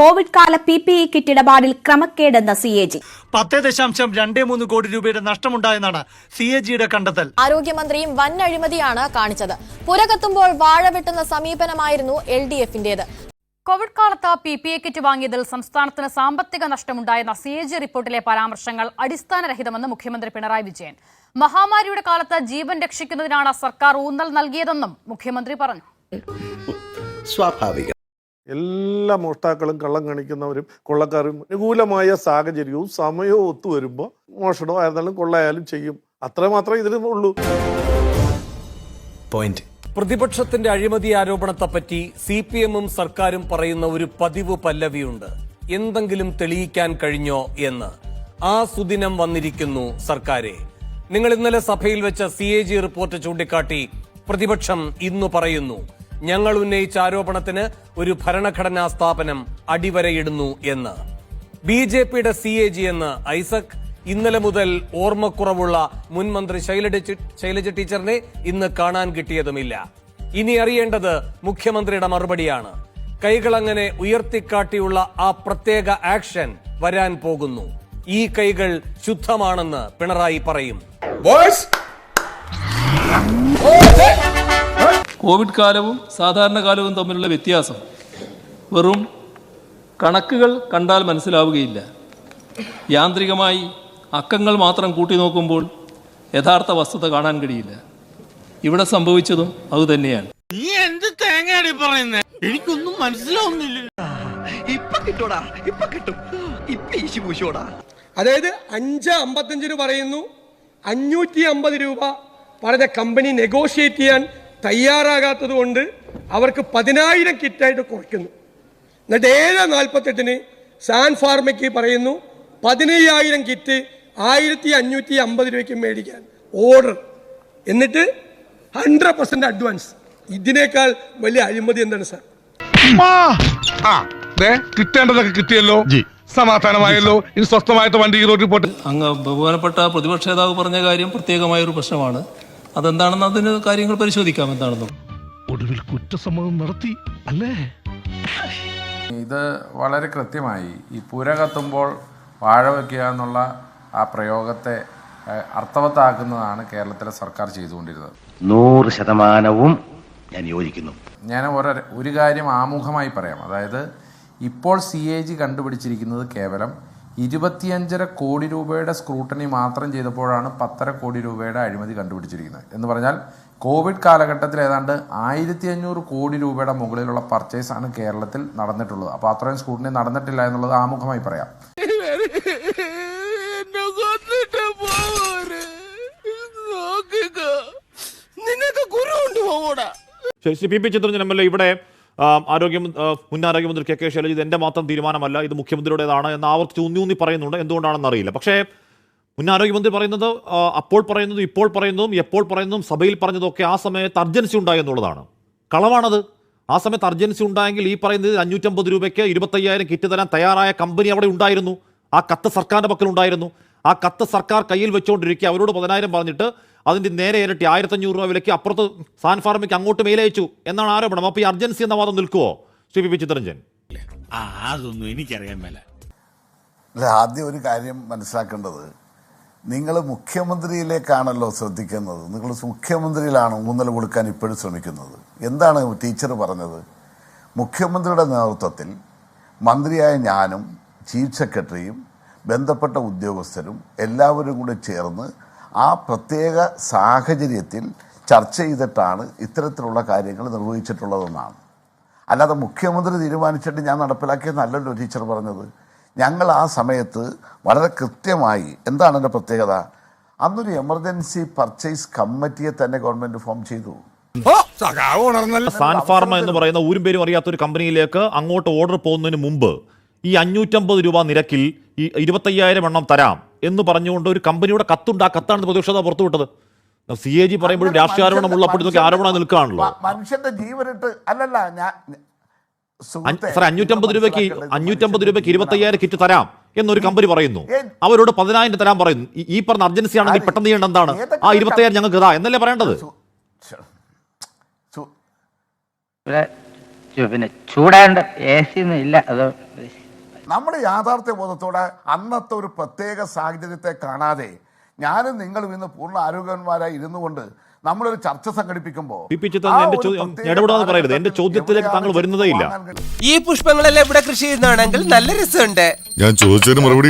Covid കാല P P E kit ഇടപാടിൽ ക്രമക്കേടെന്ന C A G. പത്ത് ദശാംശം രണ്ടേ മൂന്ന് കോടി രൂപയുടെ നഷ്ടമുണ്ടായെന്നാണ് സി എ ജിയുടെ കണ്ടെത്തൽ. ആരോഗ്യമന്ത്രിയും വൻ അഴിമതിയാണ് കാണിച്ചത്. പുരകത്തുമ്പോൾ വാഴ വെട്ടുന്ന സമീപനമായിരുന്നു എൽ ഡി എഫിന്റേത്. കോവിഡ് കാലത്ത് പി പി എ കിറ്റ് വാങ്ങിയതിൽ സംസ്ഥാനത്തിന് സാമ്പത്തിക നഷ്ടമുണ്ടായെന്ന സി എ ജി റിപ്പോർട്ടിലെ പരാമർശങ്ങൾ അടിസ്ഥാനരഹിതമെന്ന് മുഖ്യമന്ത്രി പിണറായി വിജയൻ. മഹാമാരിയുടെ കാലത്ത് ജീവൻ രക്ഷിക്കുന്നതിനാണ് സർക്കാർ ഊന്നൽ നൽകിയതെന്നും മുഖ്യമന്ത്രി പറഞ്ഞു. സ്വാഭാവികം. എല്ലാ മോഷ്ടാക്കളും കള്ളം കാണിക്കുന്നവരും കൊള്ളക്കാരും അനുകൂലമായ സാഹചര്യവും സമയവും ഒത്തുവരുമ്പോൾ മോഷണോ ആയിരുന്നാലും കൊള്ളയാലും ചെയ്യും. അത്ര മാത്രമേ ഇതിന് ഉള്ളൂ. പോയിന്റ്. പ്രതിപക്ഷത്തിന്റെ അഴിമതി ആരോപണത്തെപ്പറ്റി സി പി എമ്മും സർക്കാരും പറയുന്ന ഒരു പതിവ് പല്ലവിയുണ്ട്. എന്തെങ്കിലും തെളിയിക്കാൻ കഴിഞ്ഞോ എന്ന്. ആ സുദിനം വന്നിരിക്കുന്നു സർക്കാരെ. നിങ്ങൾ ഇന്നലെ സഭയിൽ വെച്ച സി എ ജി റിപ്പോർട്ട് ചൂണ്ടിക്കാട്ടി പ്രതിപക്ഷം ഇന്നു പറയുന്നു ഞങ്ങൾ ഉന്നയിച്ച ആരോപണത്തിന് ഒരു ഭരണഘടനാ സ്ഥാപനം അടിവരയിടുന്നു എന്ന്. ബി ജെ പിയുടെ സി എ ജി എന്ന് ഐസക് ഇന്നലെ മുതൽ ഓർമ്മക്കുറവുള്ള മുൻമന്ത്രി ശൈലജ ശൈലജ ടീച്ചറിനെ ഇന്ന് കാണാൻ കിട്ടിയതുമില്ല. ഇനി അറിയേണ്ടത് മുഖ്യമന്ത്രിയുടെ മറുപടിയാണ്. കൈകളങ്ങനെ ഉയർത്തിക്കാട്ടിയുള്ള ആ പ്രത്യേക ആക്ഷൻ വരാൻ പോകുന്നു. ഈ കൈകൾ ശുദ്ധമാണെന്ന് പിണറായി പറയും. കോവിഡ് കാലവും സാധാരണ കാലവും തമ്മിലുള്ള വ്യത്യാസം വെറും കണക്കുകൾ കണ്ടാൽ മനസ്സിലാവുകയില്ല. യാന്ത്രികമായി അക്കങ്ങൾ മാത്രം കൂട്ടി നോക്കുമ്പോൾ യഥാർത്ഥ വസ്തുത കാണാൻ കഴിയില്ല. ഇവിടെ സംഭവിച്ചതും അതുതന്നെയാണ് ഇപ്പൊ കിട്ടോടാ ഇപ്പൊ കിട്ടും. ഇപ്പൊ ഈശി പൂശോടാ അതായത് അഞ്ച് അമ്പത്തഞ്ചിന് പറയുന്നു അഞ്ഞൂറ്റി അമ്പത് രൂപ പറഞ്ഞ കമ്പനി നെഗോഷിയേറ്റ് ചെയ്യാൻ തയ്യാറാകാത്തത് കൊണ്ട് അവർക്ക് പതിനായിരം കിറ്റായിട്ട് കുറയ്ക്കുന്നു. എന്നിട്ട് ഏഴ് നാൽപ്പത്തെട്ടിന് സാൻ ഫാർമയ്ക്ക് പറയുന്നു പതിനയ്യായിരം കിറ്റ് ആയിരത്തി അഞ്ഞൂറ്റി അമ്പത് രൂപയ്ക്ക് മേടിക്കാൻ. ഓർഡർ. എന്നിട്ട് ഹൺഡ്രഡ് പെർസെന്റ് അഡ്വാൻസ്. ഇതിനേക്കാൾ വലിയ അഴിമതി എന്താണ് സാർ? കിട്ടേണ്ടതൊക്കെ കിട്ടിയല്ലോ. സമാധാനമായല്ലോ. ഇനി സ്വസ്ഥമായിട്ട് വണ്ടി റോഡിൽ പോട്ടെ. അങ്ങ് ബഹുമാനപ്പെട്ട പ്രതിപക്ഷ നേതാവ് പറഞ്ഞ കാര്യം പ്രത്യേകമായ ഒരു പ്രശ്നമാണ്. അതെന്താണെന്ന് അതിന് കാര്യങ്ങൾ പരിശോധിക്കാം എന്താണെന്നും. ഒടുവിൽ കുറ്റസമ്മതം നടത്തി അല്ലേ? ഇത് വളരെ കൃത്യമായി ഈ പുര കത്തുമ്പോൾ വാഴ വയ്ക്കുക എന്നുള്ള ആ പ്രയോഗത്തെ അർത്ഥവത്താക്കുന്നതാണ് കേരളത്തിലെ സർക്കാർ ചെയ്തുകൊണ്ടിരുന്നത്. നൂറ് ശതമാനവും ഞാൻ യോജിക്കുന്നു. ഞാൻ ഒരു ഒരു കാര്യം ആമുഖമായി പറയാം. അതായത് ഇപ്പോൾ സി എ ജി കണ്ടുപിടിച്ചിരിക്കുന്നത് കേവലം ഇരുപത്തിയഞ്ചര കോടി രൂപയുടെ സ്ക്രൂട്ടണി മാത്രം ചെയ്തപ്പോഴാണ് പത്തര കോടി രൂപയുടെ അഴിമതി കണ്ടുപിടിച്ചിരിക്കുന്നത്. എന്ന് പറഞ്ഞാൽ കോവിഡ് കാലഘട്ടത്തിൽ ഏതാണ്ട് ആയിരത്തി അഞ്ഞൂറ് കോടി രൂപയുടെ മുകളിലുള്ള പർച്ചേസ് ആണ് കേരളത്തിൽ നടന്നിട്ടുള്ളത്. അപ്പോൾ അത്രയും സ്ക്രൂട്ടണി നടന്നിട്ടില്ല എന്നുള്ളത് ആമുഖമായി പറയാം. ശരി, P P Chitharanjan M L A ഇവിടെ? ആരോഗ്യ മുൻ ആരോഗ്യമന്ത്രി കെ കെ ശൈലജ ഇത് എന്റെ മാത്രം തീരുമാനമല്ല ഇത് മുഖ്യമന്ത്രിയുടേതാണ് എന്ന് ആവർത്തിച്ച് ഊന്നി ഊന്നി പറയുന്നുണ്ട്. എന്തുകൊണ്ടാണെന്ന് അറിയില്ല. പക്ഷേ മുൻ ആരോഗ്യമന്ത്രി പറയുന്നത് അപ്പോൾ പറയുന്നതും ഇപ്പോൾ പറയുന്നതും എപ്പോൾ പറയുന്നതും സഭയിൽ പറഞ്ഞതൊക്കെ ആ സമയത്ത് അർജൻസി ഉണ്ടായി എന്നുള്ളതാണ്. കളവാണത്. ആ സമയത്ത് അർജൻസി ഉണ്ടായെങ്കിൽ ഈ പറയുന്നത് അഞ്ഞൂറ്റമ്പത് രൂപയ്ക്ക് ഇരുപത്തയ്യായിരം കിറ്റ് തരാൻ തയ്യാറായ കമ്പനി അവിടെ ഉണ്ടായിരുന്നു. ആ കത്ത് സർക്കാരിന്റെ പക്കൽ ഉണ്ടായിരുന്നു ആ കത്ത് സർക്കാർ കയ്യിൽ വെച്ചുകൊണ്ടിരിക്കുക അവരോട് പതിനായിരം പറഞ്ഞിട്ട് അതിന്റെ നേരെ ഇരട്ടി ആയിരത്തഞ്ഞൂറ് രൂപ വിലയ്ക്ക് അപ്പുറത്ത് സാൻ ഫാർമയ്ക്ക് അങ്ങോട്ട് മെയിലയച്ചു എന്നാണ് ആരോപണം. അപ്പോൾ ഈ അർജൻസി എന്ന വാദം നിൽക്കുമോ ശ്രീ പി ചിത്രഞ്ജൻ അതൊന്നും എനിക്കറിയാൻ മേല. അല്ല ആദ്യം ഒരു കാര്യം മനസ്സിലാക്കേണ്ടത്. നിങ്ങൾ മുഖ്യമന്ത്രിയിലേക്കാണല്ലോ ശ്രദ്ധിക്കുന്നത്. നിങ്ങൾ മുഖ്യമന്ത്രിയിലാണ് ഊന്നൽ കൊടുക്കാൻ ഇപ്പോഴും ശ്രമിക്കുന്നത്. എന്താണ് ടീച്ചർ പറഞ്ഞത്? മുഖ്യമന്ത്രിയുടെ നേതൃത്വത്തിൽ മന്ത്രിയായ ഞാനും ചീഫ് സെക്രട്ടറിയും ബന്ധപ്പെട്ട ഉദ്യോഗസ്ഥരും എല്ലാവരും കൂടി ചേർന്ന് ആ പ്രത്യേക സാഹചര്യത്തിൽ ചർച്ച ചെയ്തിട്ടാണ് ഇത്തരത്തിലുള്ള കാര്യങ്ങൾ നിർവഹിച്ചിട്ടുള്ളതെന്നാണ്. അല്ലാതെ മുഖ്യമന്ത്രി തീരുമാനിച്ചിട്ട് ഞാൻ നടപ്പിലാക്കിയ നല്ലൊരു ടീച്ചർ പറഞ്ഞത്. ഞങ്ങൾ ആ സമയത്ത് വളരെ കൃത്യമായി എന്താണ് എന്റെ പ്രത്യേകത? അന്നൊരു എമർജൻസി പർച്ചേസ് കമ്മിറ്റിയെ തന്നെ ഗവൺമെന്റ് ഫോം ചെയ്തു. സാൻഫാർമ എന്ന് പറയുന്ന ഊരും പേരും അറിയാത്ത ഒരു കമ്പനിയിലേക്ക് അങ്ങോട്ട് ഓർഡർ പോകുന്നതിന് മുമ്പ് ഈ അഞ്ഞൂറ്റമ്പത് രൂപ നിരക്കിൽ ഈ ഇരുപത്തയ്യായിരം എണ്ണം തരാം എന്ന് പറഞ്ഞുകൊണ്ട് ഒരു കമ്പനിയുടെ കത്തുണ്ടാ. ആ കത്താണ് പ്രതിപക്ഷത പുറത്തുവിട്ടത്. സി എ ജി പറയുമ്പോഴും രാഷ്ട്രീയ ആരോപണം ഉള്ളപ്പോഴത്തേക്ക് ആരോപണം നിൽക്കുകയാണല്ലോ. മനുഷ്യന്റെ ജീവനിട്ട് അല്ലല്ല ഞാൻ സാർ അഞ്ഞൂറ്റമ്പത് രൂപയ്ക്ക് അഞ്ഞൂറ്റമ്പത് രൂപയ്ക്ക് ഇരുപത്തയ്യായിരം കിറ്റ് തരാം എന്നൊരു കമ്പനി പറയുന്നു. അവരോട് പതിനായിരം തരാൻ പറയുന്നു. ഈ- പറഞ്ഞ അർജൻസി ആണെങ്കിൽ പെട്ടെന്ന് ചെയ്യേണ്ട എന്താണ്? ആ ഇരുപത്തയ്യായിരം ഞങ്ങൾക്ക് ഇതാ എന്നല്ലേ പറയേണ്ടത്? പിന്നെ ചൂടാണ്ട് എ സി ഒന്നും ഇല്ല. അത് നമ്മുടെ യാഥാർത്ഥ്യ ബോധത്തോടെ അന്നത്തെ ഒരു പ്രത്യേക സാഹചര്യത്തെ കാണാതെ ഞാനും നിങ്ങളും ഇന്ന് പൂർണ ആരോഗ്യവാന്മാരായി ഇരുന്നു കൊണ്ട് നമ്മളൊരു ചർച്ച സംഘടിപ്പിക്കുമ്പോൾ ഇടപെടാന്ന് പറയരുത്. എന്റെ ചോദ്യത്തിലേക്ക് താങ്കൾ വരുന്നതേ ഇല്ല. ഈ പുഷ്പങ്ങളെല്ലാം ഇവിടെ കൃഷി ചെയ്യുന്നതാണെങ്കിൽ നല്ല രസമുണ്ട്. ഞാൻ ചോദിച്ചതിന് മറുപടി